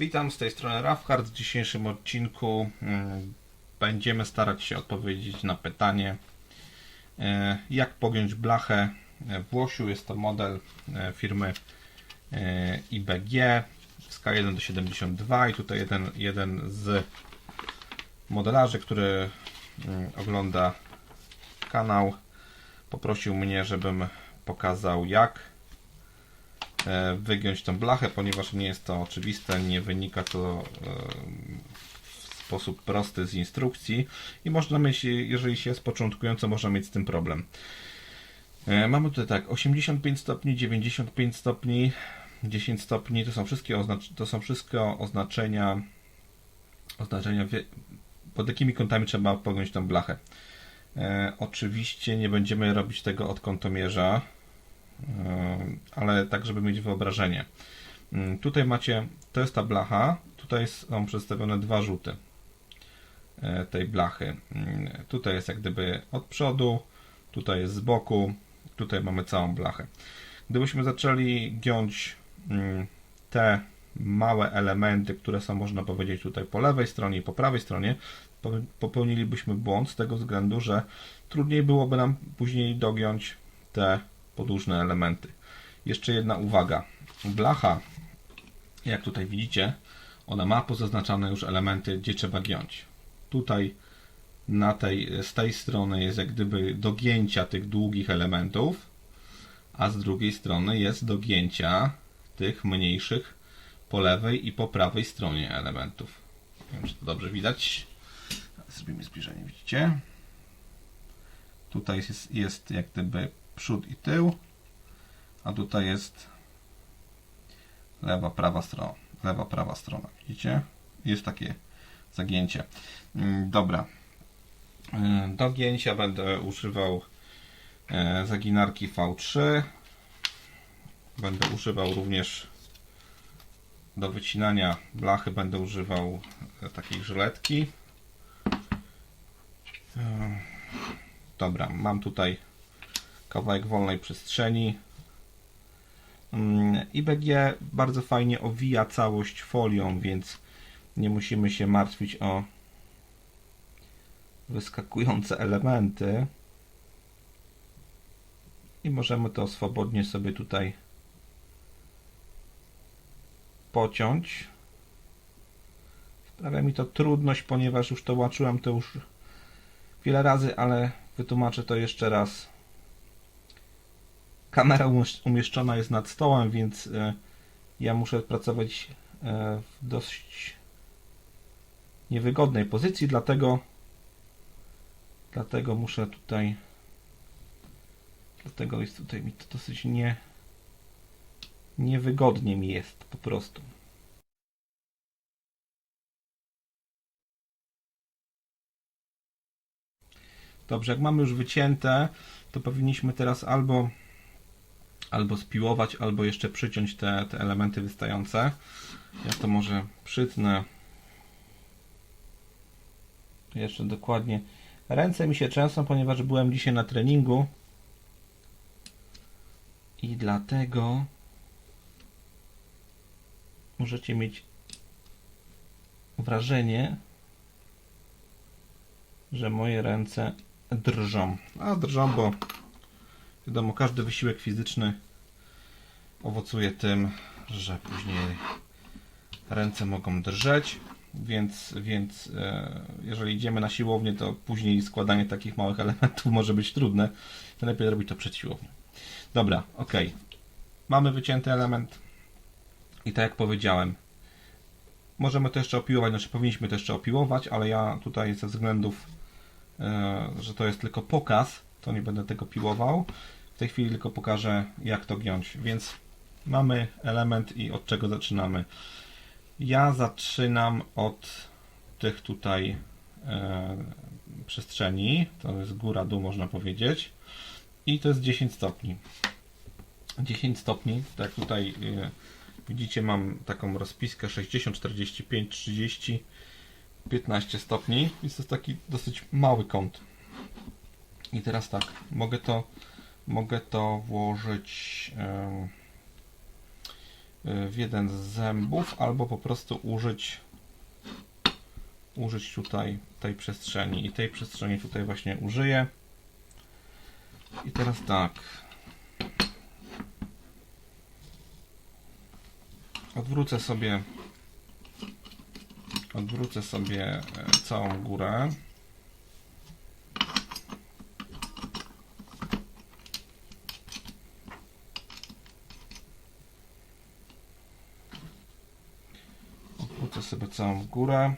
Witam z tej strony Rafhard. W dzisiejszym odcinku mm, będziemy starać się odpowiedzieć na pytanie, e, jak pogiąć blachę w łosiu. Jest to model e, firmy e, IBG skala 1 do 72 i tutaj jeden, jeden z modelarzy, który mm, ogląda kanał, poprosił mnie, żebym pokazał jak wygiąć tą blachę, ponieważ nie jest to oczywiste, nie wynika to e, w sposób prosty z instrukcji i można mieć, jeżeli się jest początkująco, można mieć z tym problem. E, Mamy tutaj tak, 85 stopni, 95 stopni, 10 stopni, to są wszystkie, oznacz- to są wszystko oznaczenia, oznaczenia pod jakimi kątami trzeba pogiąć tą blachę. E, oczywiście nie będziemy robić tego od kątomierza, e, ale tak, żeby mieć wyobrażenie. Mm, Tutaj macie, to jest ta blacha, tutaj są przedstawione dwa rzuty e, tej blachy. Mm, Tutaj jest jak gdyby od przodu, tutaj jest z boku, tutaj mamy całą blachę. Gdybyśmy zaczęli giąć mm, te małe elementy, które są, można powiedzieć, tutaj po lewej stronie i po prawej stronie, po- popełnilibyśmy błąd z tego względu, że trudniej byłoby nam później dogiąć te podłużne elementy. Jeszcze jedna uwaga. Blacha, jak tutaj widzicie, ona ma pozaznaczane już elementy, gdzie trzeba giąć. Tutaj na tej, z tej strony jest jak gdyby dogięcia tych długich elementów, a z drugiej strony jest dogięcia tych mniejszych po lewej i po prawej stronie elementów. Nie wiem, czy to dobrze widać. Zrobimy zbliżenie, widzicie? Tutaj jest, jest jak gdyby przód i tył, a tutaj jest lewa, prawa strona. Lewa, prawa strona, widzicie? Jest takie zagięcie. Mm, Dobra. Y, Do gięcia będę używał e, zaginarki V3. Będę używał również do wycinania blachy będę używał e, takiej żyletki. Dobra, mam tutaj kawałek wolnej przestrzeni. Mm, IBG bardzo fajnie owija całość folią, więc nie musimy się martwić o wyskakujące elementy. I możemy to swobodnie sobie tutaj pociąć. Sprawia mi to trudność, ponieważ już to łaczyłem to już wiele razy, ale wytłumaczę to jeszcze raz. Kamera umiesz- umieszczona jest nad stołem, więc e, ja muszę pracować e, w dość niewygodnej pozycji, dlatego dlatego muszę tutaj dlatego jest tutaj mi to dosyć nie niewygodnie mi jest po prostu. Dobrze, jak mamy już wycięte, to powinniśmy teraz albo albo spiłować, albo jeszcze przyciąć te, te elementy wystające. Ja to może przytnę jeszcze dokładnie. Ręce mi się trzęsą, ponieważ byłem dzisiaj na treningu i dlatego możecie mieć wrażenie, że moje ręce drżą. A drżą, bo wiadomo, każdy wysiłek fizyczny owocuje tym, że później ręce mogą drżeć, więc, więc e, jeżeli idziemy na siłownię, to później składanie takich małych elementów może być trudne. To lepiej robić to przed siłownią. Dobra, ok. Mamy wycięty element i tak jak powiedziałem, możemy to jeszcze opiłować, znaczy powinniśmy to jeszcze opiłować, ale ja tutaj ze względów, e, że to jest tylko pokaz, to nie będę tego piłował. Tej chwili tylko pokażę, jak to giąć. Więc mamy element i od czego zaczynamy. Ja zaczynam od tych tutaj e, przestrzeni. To jest góra, dół, można powiedzieć. I to jest 10 stopni. 10 stopni, tak tutaj e, widzicie, mam taką rozpiskę 60, 45, 30, 15 stopni. Jest to taki dosyć mały kąt. I teraz tak, mogę to, mogę to włożyć. y, w jeden z zębów, albo po prostu użyć użyć tutaj tej przestrzeni i tej przestrzeni tutaj właśnie użyję. I teraz tak. Odwrócę sobie odwrócę sobie e, całą górę. Całą górę.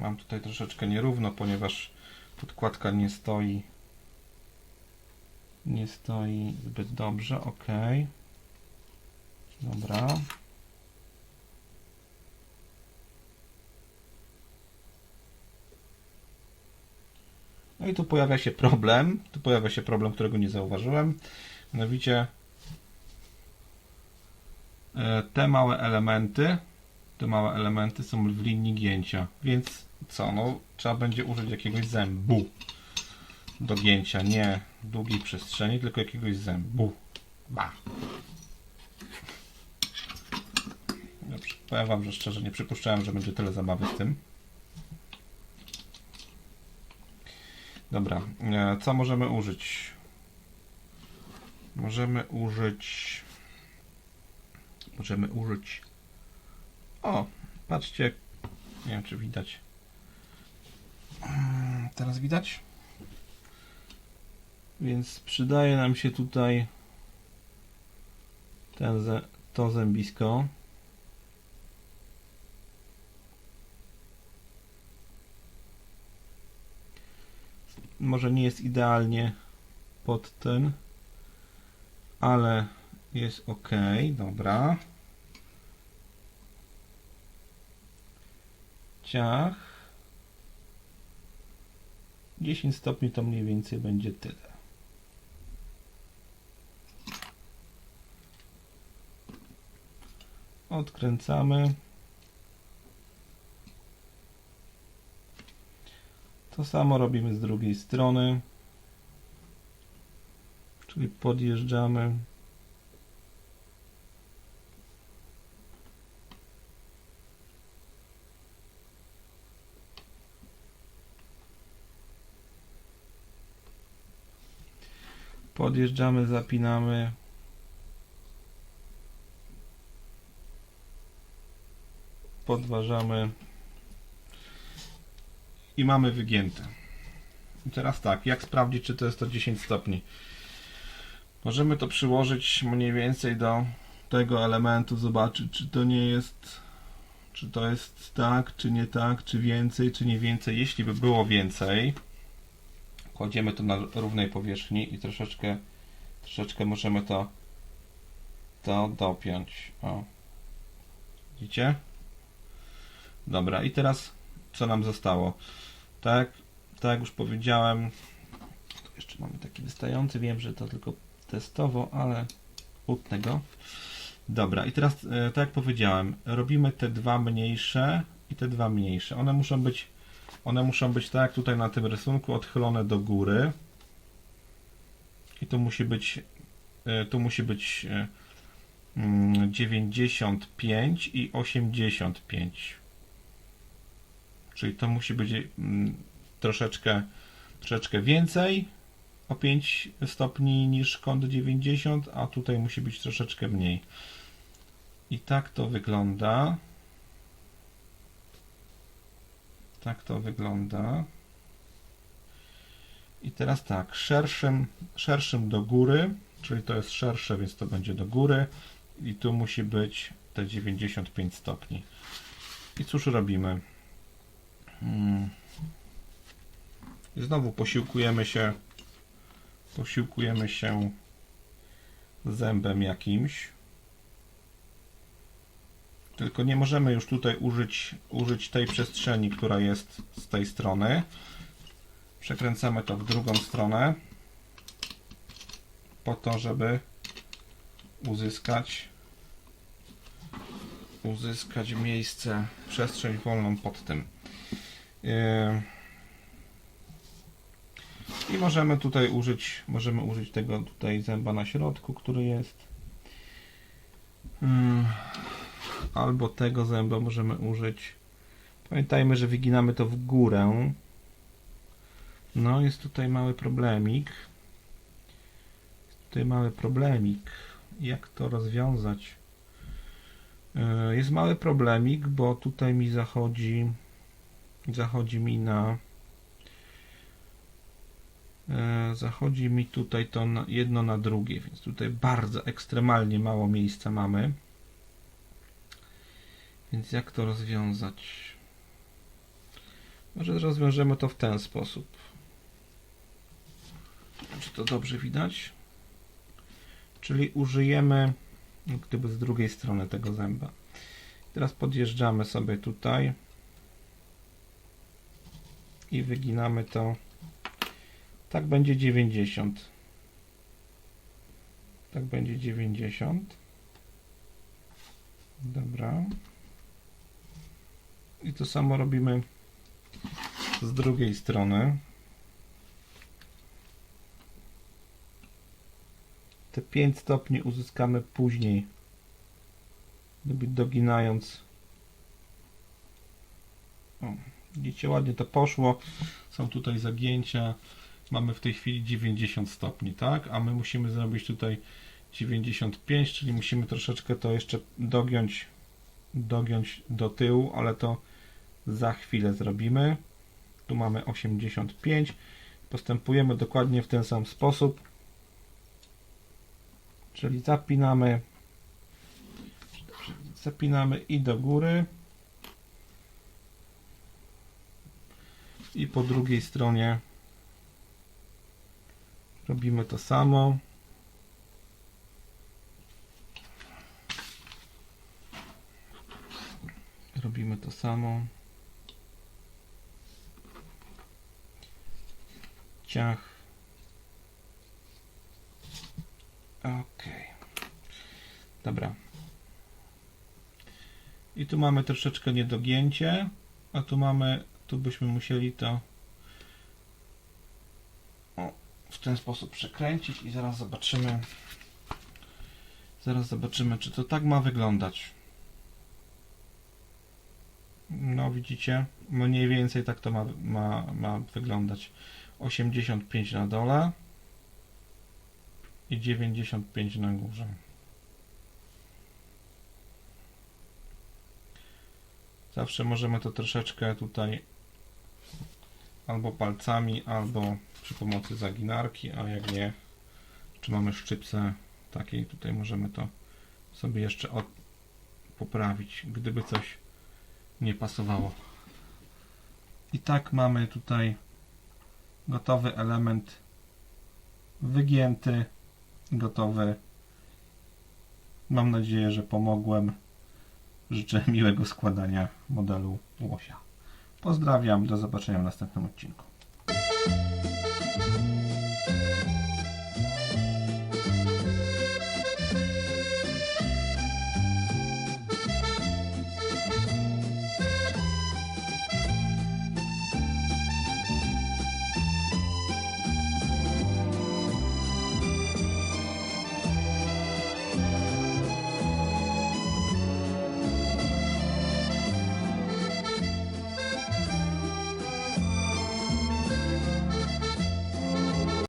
Mam tutaj troszeczkę nierówno, ponieważ podkładka nie stoi nie stoi zbyt dobrze. Ok. Dobra. No i tu pojawia się problem. Tu pojawia się problem, którego nie zauważyłem. Mianowicie te małe elementy, te małe elementy są w linii gięcia. Więc co? No, trzeba będzie użyć jakiegoś zębu do gięcia. Nie długiej przestrzeni, tylko jakiegoś zębu. Ba. Dobrze, powiem Wam, że szczerze nie przypuszczałem, że będzie tyle zabawy z tym. Dobra, e, co możemy użyć? Możemy użyć. Możemy użyć. O, patrzcie. Nie wiem, czy widać. Mm, Teraz widać? Więc przydaje nam się tutaj ten, to zębisko. może nie jest idealnie pod ten, ale jest ok, dobra. Ciach. 10 stopni to mniej więcej będzie tyle. Odkręcamy. To samo robimy z drugiej strony. Czyli podjeżdżamy. Podjeżdżamy, zapinamy. Podważamy i mamy wygięte. I teraz tak, jak sprawdzić, czy to jest to 10 stopni? Możemy to przyłożyć mniej więcej do tego elementu, zobaczyć, czy to nie jest, czy to jest tak, czy nie tak, czy więcej, czy nie więcej. Jeśli by było więcej, kładziemy to na równej powierzchni i troszeczkę, troszeczkę możemy to, to dopiąć. O. Widzicie? Dobra, i teraz co nam zostało? Tak, tak jak już powiedziałem, jeszcze mamy taki wystający, wiem, że to tylko testowo, ale utnę go. Dobra, i teraz e, tak jak powiedziałem, robimy te dwa mniejsze i te dwa mniejsze. One muszą być, one muszą być tak tutaj na tym rysunku, odchylone do góry. I tu musi być, e, tu musi być e, mm, 95 i 85. Czyli to musi być mm, troszeczkę, troszeczkę więcej o 5 stopni niż kąt 90, a tutaj musi być troszeczkę mniej. I tak to wygląda. Tak to wygląda. I teraz tak, szerszym, szerszym do góry, czyli to jest szersze, więc to będzie do góry. I tu musi być te 95 stopni. I cóż robimy? Hmm. Znowu posiłkujemy się posiłkujemy się zębem jakimś. Tylko nie możemy już tutaj użyć, użyć tej przestrzeni, która jest z tej strony. Przekręcamy to w drugą stronę po to, żeby uzyskać uzyskać miejsce, przestrzeń wolną pod tym. Yy. I możemy tutaj użyć, możemy użyć tego tutaj zęba na środku, który jest. Mm, Albo tego zęba możemy użyć. Pamiętajmy, że wyginamy to w górę. No, jest tutaj mały problemik. Jest tutaj mały problemik. Jak to rozwiązać? E, Jest mały problemik, bo tutaj mi zachodzi zachodzi mi na e, zachodzi mi tutaj to jedno na drugie, więc tutaj bardzo ekstremalnie mało miejsca mamy. Więc jak to rozwiązać? Może rozwiążemy to w ten sposób. Czy to dobrze widać? Czyli użyjemy gdyby z drugiej strony tego zęba. Teraz podjeżdżamy sobie tutaj i wyginamy to. Tak będzie 90. Tak będzie 90. Dobra. I to samo robimy z drugiej strony. Te 5 stopni uzyskamy później, doginając. O, widzicie, ładnie to poszło. Są tutaj zagięcia. Mamy w tej chwili 90 stopni, tak? A my musimy zrobić tutaj 95, czyli musimy troszeczkę to jeszcze dogiąć, dogiąć do tyłu, ale to za chwilę zrobimy. Tu mamy 85. Postępujemy dokładnie w ten sam sposób. Czyli zapinamy zapinamy i do góry i po drugiej stronie robimy to samo robimy to samo ciach ok dobra. I tu mamy troszeczkę niedogięcie a tu mamy tu byśmy musieli to o, w ten sposób przekręcić i zaraz zobaczymy zaraz zobaczymy czy to tak ma wyglądać no widzicie mniej więcej tak to ma, ma, ma wyglądać. 85 na dole i 95 na górze. Zawsze możemy to troszeczkę tutaj albo palcami, albo przy pomocy zaginarki, a jak nie, czy mamy szczypce takiej, tutaj możemy to sobie jeszcze od, poprawić, gdyby coś nie pasowało. I tak mamy tutaj gotowy element wygięty, gotowy. Mam nadzieję, że pomogłem. Życzę miłego składania modelu łosia. Pozdrawiam, do zobaczenia w następnym odcinku.